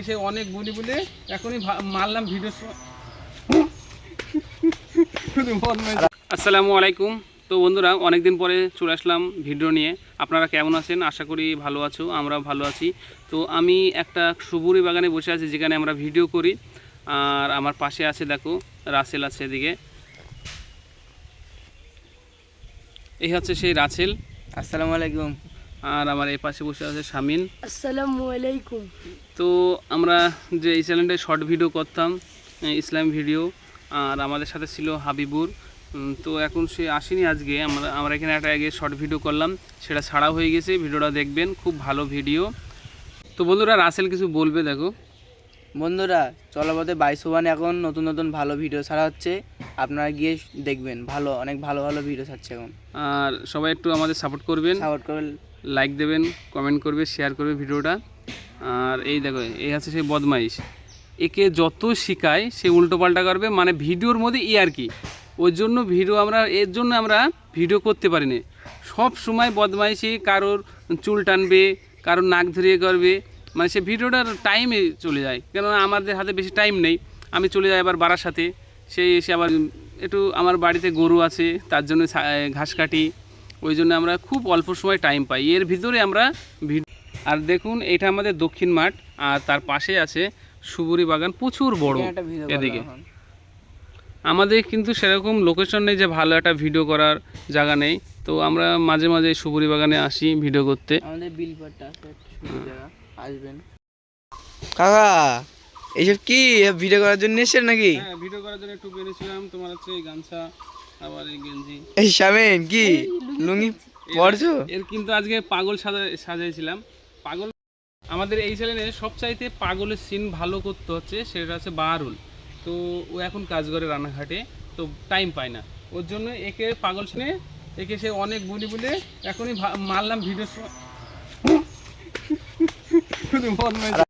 এসে অনেক বলি বলে এখনই মারলাম ভিডিও আসসালামু আলাইকুম। তো বন্ধুরা অনেক দিন পরে চলে আসলাম ভিডিও নিয়ে। আপনারা কেমন আছেন? আশা করি ভালো আছো আমরা ভালো আছি। তো আমি একটা সুবুরি বাগানে বসে আছি যেখানে আমরা ভিডিও করি। আর আমার পাশে আছে দেখো রাসেল আছে এদিকে। এই হচ্ছে সেই রাসেল। আসসালামু আলাইকুম। আর আমার এই পাশে বসে আছে শামিন। আসসালামু আলাইকুম। তো আমরা যে এই চ্যানেলে শর্ট ভিডিও করতাম ইসলাম ভিডিও আর আমাদের সাথে ছিল হাবিবুর। তো এখন সে আসেনি আজকে। আমরা আমরা এখানে একটা আগে শর্ট ভিডিও করলাম। সেটা ছাড়া হয়ে গেছে। ভিডিওটা দেখবেন। খুব ভালো ভিডিও তো বন্ধুরা রাসেল কিছু বলবে দেখো। বন্ধুরা চলপথে বাইশোবানে এখন নতুন নতুন ভালো ভিডিও ছাড়া হচ্ছে। আপনারা গিয়ে দেখবেন। ভালো অনেক ভালো ভালো ভিডিও ছাড়ছে এখন। আর সবাই একটু আমাদের সাপোর্ট করবেন। সাপোর্ট করে লাইক দেবেন কমেন্ট করবে শেয়ার করবে ভিডিওটা। আর এই দেখো, এই হচ্ছে সেই বদমাইশ। একে যত শিখায়, সে উল্টো পাল্টা করবে। মানে ভিডিওর মধ্যে ই আর কি। ওই জন্য ভিডিও আমরা, এর জন্য আমরা ভিডিও করতে পারি না। সব সময় বদমাইশি কারোর চুল টানবে, কারোর নাক ধরিয়ে করবে। মানে সে ভিডিওটার টাইমে চলে যায়। কেননা আমাদের হাতে বেশি টাইম নেই। আমি চলে যাই আবার বাড়ার সাথে। সেই এসে আবার একটু আমার বাড়িতে গরু আছে, তার জন্য ঘাস কাটি। ওই জন্য আমরা খুব অল্প সময় টাইম পাই। এর ভিতরে আমরা আর দেখুন এটা আমাদের দক্ষিণ মাঠ আর তার পাশে আছে সুবুরি বাগান প্রচুর বড় এদিকে। আমাদের কিন্তু সেরকম লোকেশন নেই যে ভালো একটা ভিডিও করার জায়গা নেই। তো আমরা মাঝে মাঝে সুবুরি বাগানে আসি ভিডিও করতে। আমাদের আসবেন। কাকা এইসব কি ভিডিও করার জন্য এসেছেন নাকি? হ্যাঁ ভিডিও করার জন্য একটু বেরিয়েছিলাম তোমার হচ্ছে এই গামছা আবার এই গেঞ্জি। এই শামিন কি? লুঙ্গি পরছো? এর কিন্তু আজকে পাগল সাজা সাজাইছিলাম। পাগল আমাদের এই চ্যানেলে সবচাইতে পাগলের সিন ভালো করতে হচ্ছে সেটা হচ্ছে বাহারুল। তো ও এখন কাজ করে রান্নাঘাটে তো টাইম পায় না। ওর জন্য একে পাগল শুনে একে সে অনেক বলি বলে এখনই মারলাম ভিডিও